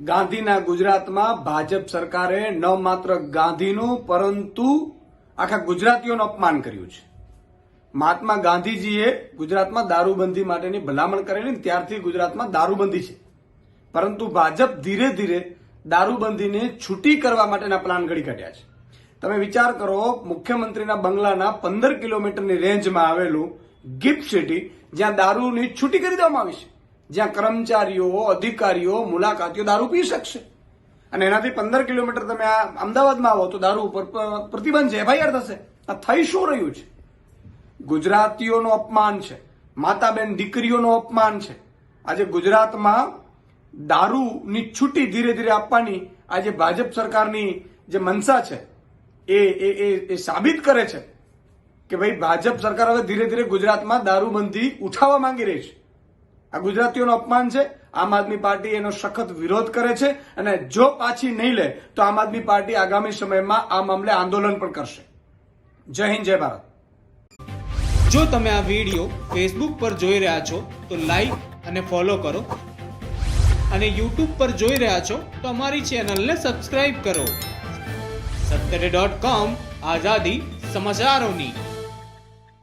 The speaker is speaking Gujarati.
ગાંધીના ગુજરાતમાં ભાજપ સરકારે ન માત્ર ગાંધીનું, પરંતુ આખા ગુજરાતીઓનું અપમાન કર્યું છે. મહાત્મા ગાંધીજીએ ગુજરાતમાં દારૂબંધી માટેની ભલામણ કરેલી ત્યારથી ગુજરાતમાં દારૂબંધી છે. પરંતુ ભાજપ ધીરે ધીરે દારૂબંધીને છૂટી કરવા માટેના પ્લાન ઘડી કાઢ્યા છે. તમે વિચાર કરો, મુખ્યમંત્રીના બંગલાના પંદર કિલોમીટરની રેન્જમાં આવેલું ગિફ્ટ સિટી, જ્યાં દારૂની છૂટી કરી દેવામાં આવી છે. જ્યાં કર્મચારીઓ, અધિકારીઓ મુલાકાતીઓ દારૂ પી શકશે. અને એનાથી પંદર કિલોમીટર તમે આ અમદાવાદમાં આવો તો દારૂ ઉપર પ્રતિબંધ છે. એફઆઈઆર થશે. આ થઈ શું રહ્યું છે? ગુજરાતીઓનું અપમાન છે. માતાબેન દીકરીઓનું અપમાન છે. આજે ગુજરાતમાં દારૂની છૂટી ધીરે ધીરે આપવાની આજે ભાજપ સરકારની જે મનસા છે એ એ એ સાબિત કરે છે કે ભાઈ ભાજપ સરકાર હવે ધીરે ધીરે ગુજરાતમાં દારૂબંધી ઉઠાવવા માંગી રહી છે. આ ગુજરાતીઓનું અપમાન છે, આમ આદમી પાર્ટી એનો સખત વિરોધ કરે છે અને જો પાછી નહીં લે, તો આમ આદમી પાર્ટી આગામી સમયમાં આ મામલે આંદોલન પણ કરશે. જય હિન્દ, જય ભારત. જો તમે આ વીડિયો ફેસબુક પર જોઈ રહ્યા છો, તો લાઈક અને ફોલો કરો. અને યુટ્યુબ પર જોઈ રહ્યા છો, તો અમારી ચેનલને સબસ્ક્રાઇબ કરો. સત્તરે ડોટ કોમ આઝાદી સમાચારોની.